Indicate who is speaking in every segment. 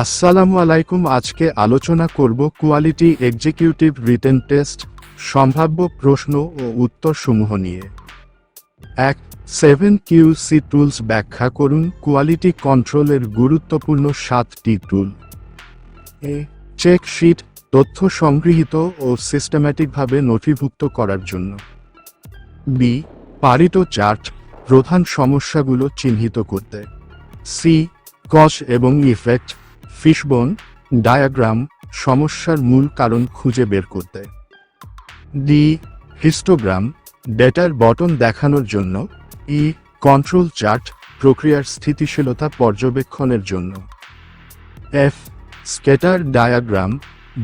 Speaker 1: আসসালামু আলাইকুম, আজকে আলোচনা করব কোয়ালিটি এক্সিকিউটিভ রিটেন টেস্ট, সম্ভাব্য প্রশ্ন ও উত্তরসমূহ নিয়ে। এক, সেভেন কিউ সি টুলস ব্যাখ্যা করুন, কোয়ালিটি কন্ট্রোলের গুরুত্বপূর্ণ সাতটি টুল। এ, চেক শিট, তথ্য সংগৃহীত ও সিস্টেম্যাটিকভাবে নথিভুক্ত করার জন্য। বি, পারিত চার্ট, প্রধান সমস্যাগুলো চিহ্নিত করতে। সি, কস এবং ইফেক্ট ফিশবোন ডায়াগ্রাম সমস্যার মূল কারণ খুঁজে বের করতে। ডি হিস্টোগ্রাম ডেটার বটন দেখানোর জন্য। ই কন্ট্রোল চার্ট প্রক্রিয়ার স্থিতিশীলতা পর্যবেক্ষণের জন্য। এফ স্কেটার ডায়াগ্রাম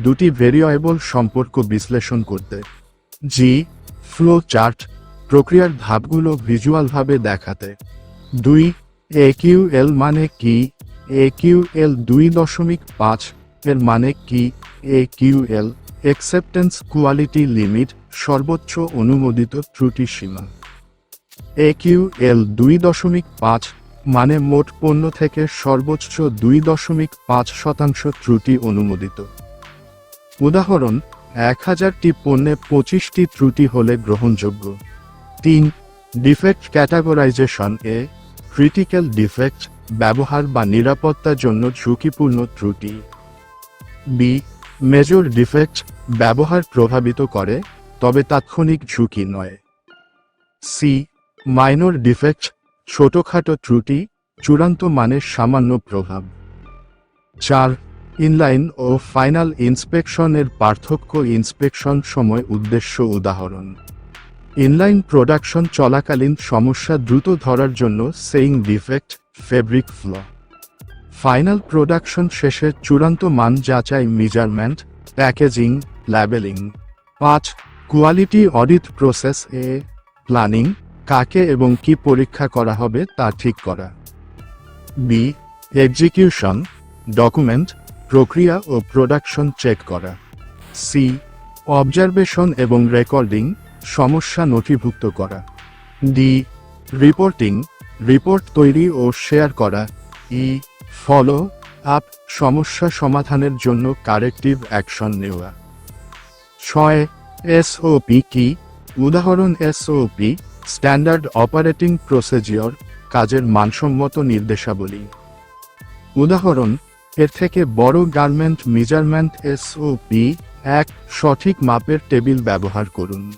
Speaker 1: দুটি ভেরিয়েবল সম্পর্ক বিশ্লেষণ করতে। জি ফ্লো চার্ট প্রক্রিয়ার ধাপগুলো ভিজুয়ালভাবে দেখাতে। দুই এ কিউ এল মানে কি? একিউএল দুই দশমিক পাঁচ এর মানে কি? একিউএল অ্যাকসেপ্টেন্স কোয়ালিটি লিমিট সর্বোচ্চ অনুমোদিত ত্রুটি সীমা। একিউএল দুই দশমিক পাঁচ মানে মোট পণ্য থেকে সর্বোচ্চ দুই দশমিক পাঁচ শতাংশ ত্রুটি অনুমোদিত। উদাহরণ, এক হাজারটি পণ্যে পঁচিশটি ত্রুটি হলে গ্রহণযোগ্য। তিন defect categorization A critical defect ব্যবহার বা নিরাপত্তার জন্য ঝুঁকিপূর্ণ ত্রুটি। বি মেজর ডিফেক্ট ব্যবহার প্রভাবিত করে, তবে তাৎক্ষণিক ঝুঁকি নয়। সি মাইনর ডিফেক্ট ছোটখাটো ত্রুটি, চূড়ান্ত মানের সামান্য প্রভাব। চার ইনলাইন ও ফাইনাল ইন্সপেকশনের পার্থক্য ইন্সপেকশন সময় উদ্দেশ্য উদাহরণ। ইনলাইন প্রোডাকশন চলাকালীন সমস্যা দ্রুত ধরার জন্য sewing defect fabric flaw final production শেষে চূড়ান্ত মান যাচাই মেজারমেন্ট প্যাকেজিং ল্যাবেলিং পাঁচ quality audit process A planning কাকে এবং কি পরীক্ষা করা হবে তা ঠিক করা। বি এক্সিকিউশন ডকুমেন্ট প্রক্রিয়া ও প্রোডাকশন চেক করা। সি অবজারভেশন এবং রেকর্ডিং সমস্যা নথিভুক্ত করা। ডি রিপোর্টিং রিপোর্ট তৈরি ও শেয়ার করা। ই, ফলো আপ সমস্যা সমাধানের জন্য কারেক্টিভ অ্যাকশন নেওয়া। ছয়, এসওপি কি? উদাহরণ, এসওপি, স্ট্যান্ডার্ড অপারেটিং প্রসিজিওর কাজের মানসম্মত নির্দেশাবলী। উদাহরণ, এর থেকে বড় গার্মেন্ট মেজারমেন্ট এসওপি এক সঠিক মাপের টেবিল ব্যবহার করুন।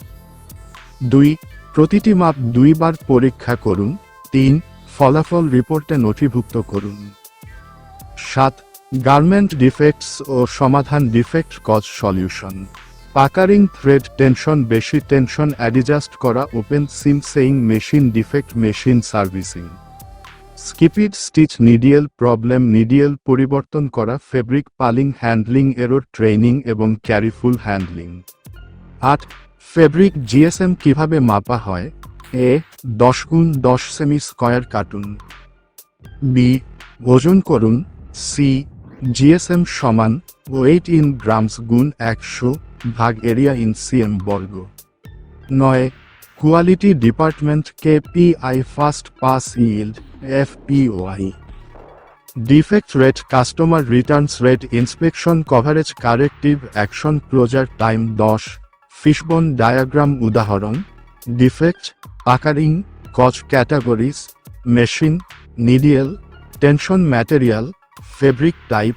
Speaker 1: দুই, প্রতিটি মাপ দুইবার পরীক্ষা করুন। তিন, ফলাফল রিপোর্টে নথিভুক্ত করুন। সাত, গার্মেন্ট ডিফেক্টস ও সমাধান defect cause solution. Puckering thread tension, বেশি টেনশন, অ্যাডিজাস্ট করা, open seam sewing machine, defect machine servicing. Skipped, stitch needle problem needle পরিবর্তন করা, fabric pulling, handling error training এবং ক্যারিফুল হ্যান্ডলিং। আট, ফেব্রিক জিএসএম কীভাবে মাপা হয়? এ, দশ গুণ দশ সেমি স্কয়ার কার্টুন বি, ওজন করুন। সি জিএসএম সমান ওয়েট ইন গ্রামস গুণ একশো ভাগ এরিয়া ইন সিএম বর্গ। নয়, quality department KPI first pass yield, FPOI. Defect rate, customer returns rate, inspection coverage, corrective action, closure time দশ। ফিশবোন ডায়াগ্রাম উদাহরণ। Defect occurring cause categories, machine needle tension material, fabric type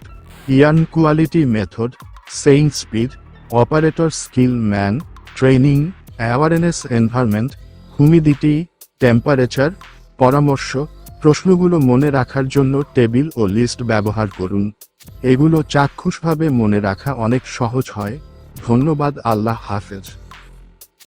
Speaker 1: yarn quality method, sewing speed, operator skill man, training, awareness environment humidity, temperature, পরামর্শ, প্রশ্নগুলো মনে রাখার জন্য table ও list ব্যবহার করুন। এগুলো চাক্ষুষভাবে মনে রাখা অনেক সহজ হয়। ধন্যবাদ, আল্লাহ হাফেজ।